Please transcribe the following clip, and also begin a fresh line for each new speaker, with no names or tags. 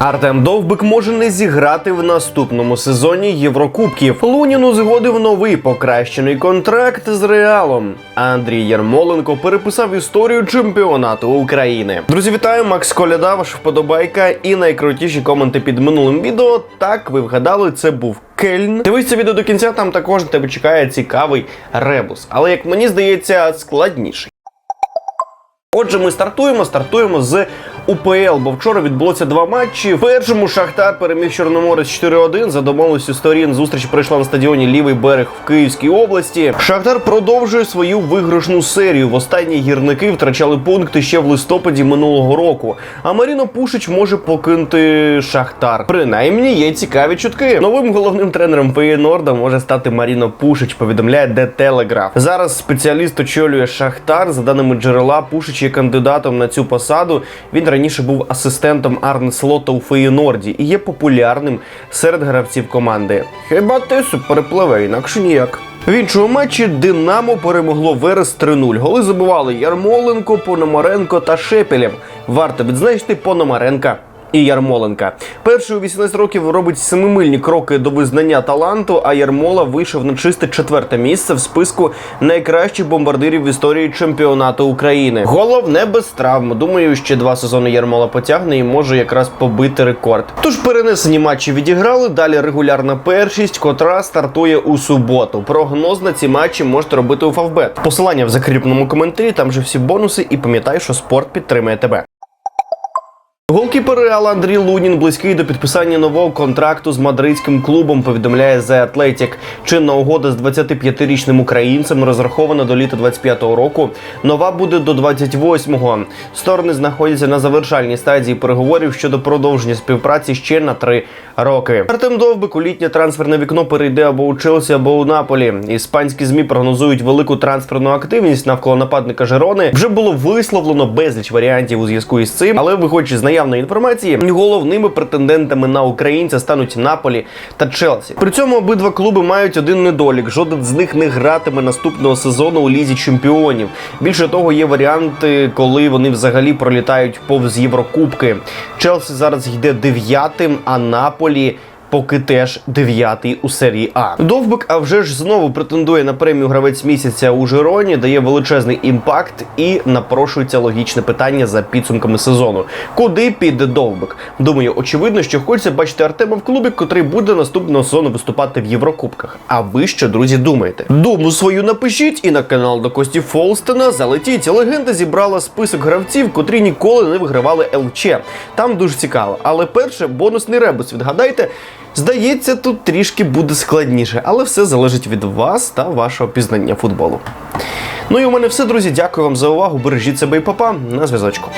Артем Довбик може не зіграти в наступному сезоні Єврокубків. Лунін узгодив новий покращений контракт з Реалом. Андрій Ярмоленко переписав історію чемпіонату України. Друзі, вітаю! Макс Коляда, ваш вподобайка і найкрутіші коменти під минулим відео. Так, ви вгадали, це був Кельн. Дивись це відео до кінця, там також тебе чекає цікавий ребус. Але як мені здається, складніший. Отже, ми стартуємо. Стартуємо з УПЛ, бо вчора відбулося два матчі. В першому Шахтар переміг Чорноморець 4-1. За домовленістю сторін зустріч пройшла на стадіоні Лівий берег в Київській області. Шахтар продовжує свою виграшну серію. В останні гірники втрачали пункти ще в листопаді минулого року. А Маріно Пушич може покинути Шахтар. Принаймні є цікаві чутки. Новим головним тренером Феєнорда може стати Маріно Пушич. Повідомляє де Телеграф. Зараз спеціаліст очолює Шахтар. За даними джерела, Пушич є кандидатом на цю посаду. Він раніше був асистентом Арн Слота у Феєнорді і є популярним серед гравців команди. Хіба ти суперпливе, інакше ніяк. В іншому матчі Динамо перемогло Верес 3-0. Голи забивали Ярмоленко, Пономаренко та Шепелєв. Варто відзначити Пономаренка. І Ярмоленка. Перший у 18 років робить семимильні кроки до визнання таланту, а Ярмола вийшов на чисте четверте місце в списку найкращих бомбардирів в історії чемпіонату України. Головне без травм. Думаю, ще два сезони Ярмола потягне і може якраз побити рекорд. Тож перенесені матчі відіграли. Далі регулярна першість, котра стартує у суботу. Прогноз на ці матчі можете робити у Фавбет. Посилання в закріпленому коментарі. Там же всі бонуси. І пам'ятай, що спорт підтримує тебе. Голкіпер Реала Андрій Лунін близький до підписання нового контракту з мадридським клубом. Повідомляє The Athletic. Чинна угода з 25-річним українцем розрахована до літа 25-го року. Нова буде до 28-го. Сторони знаходяться на завершальній стадії переговорів щодо продовження співпраці ще на три роки. Артем Довбик у літнє трансферне вікно перейде або у Челсі, або у Наполі. Іспанські змі прогнозують велику трансферну активність навколо нападника Жерони. Вже було висловлено безліч варіантів у зв'язку із цим, але виходячи з наявної інформації, головними претендентами на українця стануть Наполі та Челсі. При цьому обидва клуби мають один недолік. Жоден з них не гратиме наступного сезону у лізі чемпіонів. Більше того, є варіанти, коли вони взагалі пролітають повз Єврокубки. Челсі зараз йде дев'ятим, а Наполі. Поки теж дев'ятий у серії А. Довбик, а вже ж знову претендує на премію гравець місяця у Жироні, дає величезний імпакт і напрошується логічне питання за підсумками сезону. Куди піде Довбик? Думаю, очевидно, що хочеться бачити Артема в клубі, котрий буде наступного сезону виступати в Єврокубках. А ви що, друзі, думаєте? Думу свою напишіть і на канал до Кості Фолстена залетіть. Легенда зібрала список гравців, котрі ніколи не вигравали ЛЧ. Там дуже цікаво. Але перше бонусний ребус. Відгадайте. Здається, тут трішки буде складніше, але все залежить від вас та вашого пізнання футболу. Ну і у мене все, друзі. Дякую вам за увагу. Бережіть себе і папа. На зв'язочку.